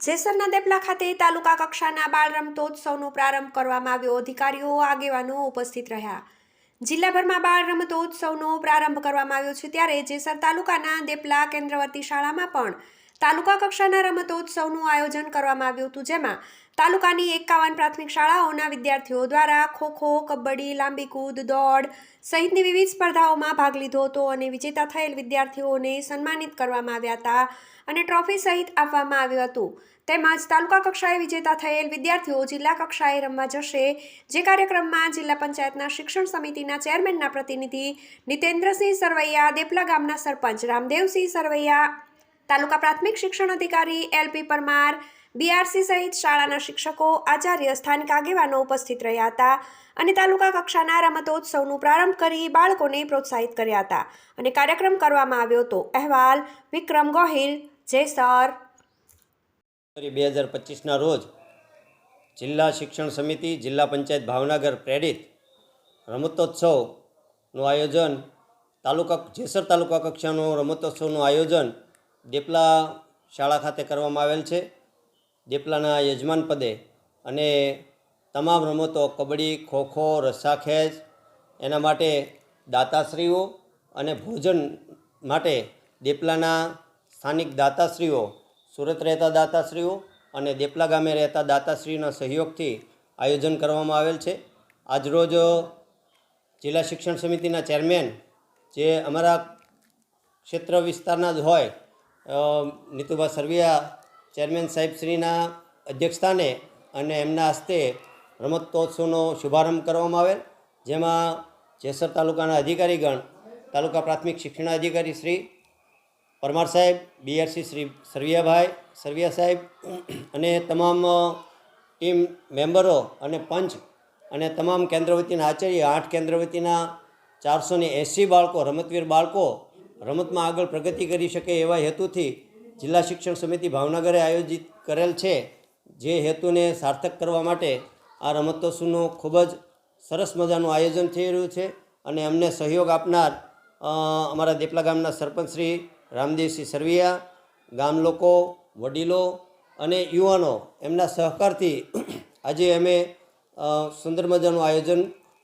જેસરના દેપલા ખાતે તાલુકા કક્ષાના બાળ રમતોત્સવનો પ્રારંભ કરવામાં આવ્યો. અધિકારીઓ, આગેવાનો ઉપસ્થિત રહ્યા. જિલ્લાભરમાં બાળ રમતોત્સવનો પ્રારંભ કરવામાં આવ્યો છે ત્યારે જેસર તાલુકાના દેપલા કેન્દ્રવર્તી શાળામાં પણ તાલુકા કક્ષાના રમતોત્સવનું આયોજન કરવામાં આવ્યું હતું, જેમાં તાલુકાની એકાવન પ્રાથમિક શાળાઓના વિદ્યાર્થીઓ દ્વારા ખોખો, કબડ્ડી લાંબી કૂદ દોડ સહિતની વિવિધ સ્પર્ધાઓમાં ભાગ લીધો હતો અને વિજેતા થયેલ વિદ્યાર્થીઓને સન્માનિત કરવામાં આવ્યા હતા અને ટ્રોફી સહિત આપવામાં આવ્યું હતું. તેમજ તાલુકા કક્ષાએ વિજેતા થયેલ વિદ્યાર્થીઓ જિલ્લા કક્ષાએ રમવા જશે, જે કાર્યક્રમમાં જિલ્લા પંચાયતના શિક્ષણ સમિતિના ચેરમેનના પ્રતિનિધિ નિતેન્દ્રસિંહ સરવૈયા, દેપલા ગામના સરપંચ રામદેવસિંહ સરવૈયા તાલુકા પ્રાથમિક શિક્ષણ અધિકારી એલપી પરમાર, બીઆરસી સહિત શાળાના શિક્ષકો, આચાર્ય, સ્થાનિક આગેવાનો ઉપસ્થિત રહ્યા હતા અને તાલુકા કક્ષાના રમતોત્સવનું પ્રારંભ કરી બાળકોને પ્રોત્સાહિત કર્યા હતા અને કાર્યક્રમ કરવામાં આવ્યો હતો. અહેવાલ, વિક્રમ ગોહિલ જેસર બે હજાર પચીસના રોજ જિલ્લા શિક્ષણ સમિતિ, જિલ્લા પંચાયત ભાવનગર પ્રેરિત રમતોત્સવનું આયોજન, તાલુકા, જેસર તાલુકા કક્ષાનું રમતોત્સવનું આયોજન દેપલા શાળા ખાતે કરવામાં આવેલ છે. દેપલાના યજમાન પદે અને તમામ રમતો, કબડ્ડી, ખોખો રસ્સાખેંચ એના માટે દાતાશ્રીઓ અને ભોજન માટે દેપલાના સ્થાનિક દાતાશ્રીઓ, સુરત રહેતા દાતાશ્રીઓ અને દેપલા ગામે રહેતા દાતાશ્રીના સહયોગથી આયોજન કરવામાં આવેલ છે. આજરોજ જિલ્લા શિક્ષણ સમિતિના ચેરમેન જે અમારા ક્ષેત્ર વિસ્તારના જ હોય નીતુભા સરવિયા, ચેરમેન સાહેબશ્રીના અધ્યક્ષસ્થાને અને એમના હસ્તે રમતોત્સવનો શુભારંભ કરવામાં આવેલ, જેમાં જેસર તાલુકાના અધિકારીગણ, તાલુકા પ્રાથમિક શિક્ષણ અધિકારી શ્રી પરમાર સાહેબ, બીઆરસી શ્રી સરવિયાભાઈ સરવિયા સાહેબ અને તમામ ટીમ મેમ્બરો અને પંચ અને તમામ કેન્દ્ર વતીના આચાર્ય, આઠ કેન્દ્ર વતીના ચારસો ને એંસી બાળકો, રમતવીર બાળકો રમતમાં આગળ પ્રગતિ કરી શકે એવા હેતુથી જિલ્લા શિક્ષણ સમિતિ ભાવનગરે આયોજિત કરેલ છે, જે હેતુને સાર્થક કરવા માટે આ રમતોત્સવનું ખૂબ જ સરસ મજાનું આયોજન થઈ રહ્યું છે અને અમને સહયોગ આપનાર અમારા દેપલા ગામના સરપંચ શ્રી રામદેવસિંહ સરવિયા, ગામ લોકો, વડીલો અને યુવાનો એમના સહકારથી આજે અમે સુંદર મજાનું આયોજન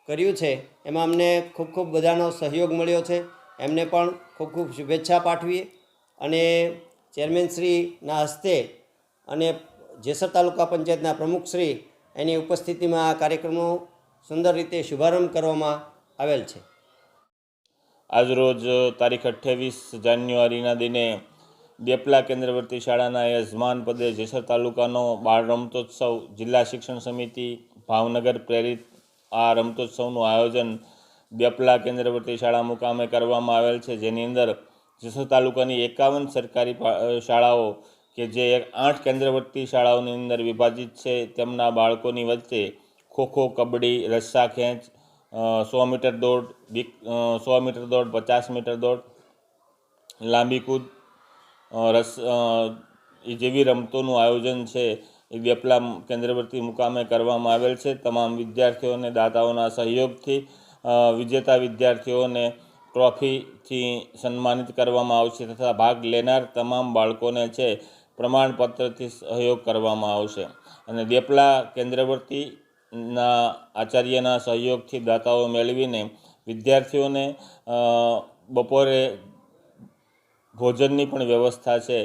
કર્યું છે. એમાં અમને ખૂબ ખૂબ બધાનો સહયોગ મળ્યો છે. એમને પણ ખૂબ ખૂબ શુભેચ્છા પાઠવીએ અને ચેરમેનશ્રીના હસ્તે અને જેસર તાલુકા પંચાયતના પ્રમુખશ્રી એની ઉપસ્થિતિમાં આ કાર્યક્રમનો સુંદર રીતે શુભારંભ કરવામાં આવેલ છે. આજરોજ તારીખ અઠ્યાવીસ જાન્યુઆરીના દિને દેપલા કેન્દ્રવર્તી શાળાના યજમાન પદે જેસર તાલુકાનો બાળ રમતોત્સવ જિલ્લા શિક્ષણ સમિતિ ભાવનગર પ્રેરિત આ રમતોત્સવનું આયોજન દેપલા કેન્દ્રવર્તી શાળા મુકામે કરવામાં આવેલ છે. જેની અંદર જેસર તાલુકાની એકાવન સરકારી શાળાઓ કે જે એક આઠ કેન્દ્રવર્તી શાળાઓની અંદર વિભાજિત છે. તેમના બાળકોની વચ્ચે ખોખો, કબડ્ડી, રસ્સા ખેંચ સો મીટર દોડ બીક સો મીટર દોડ, પચાસ મીટર દોડ, લાંબી કૂદ રસ એ જેવી રમતોનું આયોજન છે એ બેપલા કેન્દ્રવર્તી મુકામે કરવામાં આવેલ છે. તમામ વિદ્યાર્થીઓને દાતાઓના સહયોગથી વિજેતા વિદ્યાર્થીઓને ટ્રોફીથી સન્માનિત કરવામાં આવશે તથા ભાગ લેનાર તમામ બાળકોને છે પ્રમાણપત્રથી સહયોગ કરવામાં આવશે. અને દેપલા કેન્દ્રવર્તીના આચાર્યના સહયોગથી દાતાઓ મેળવીને વિદ્યાર્થીઓને બપોરે ભોજનની પણ વ્યવસ્થા છે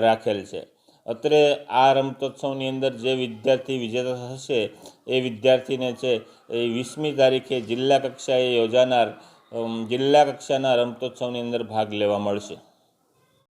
રાખેલ છે. અત્રે આ રમતોત્સવની અંદર જે વિદ્યાર્થી વિજેતા થશે, એ વિદ્યાર્થીને છે એ વીસમી તારીખે જિલ્લા કક્ષાએ યોજાનાર જિલ્લા કક્ષાના રમતોત્સવની અંદર ભાગ લેવા મળશે.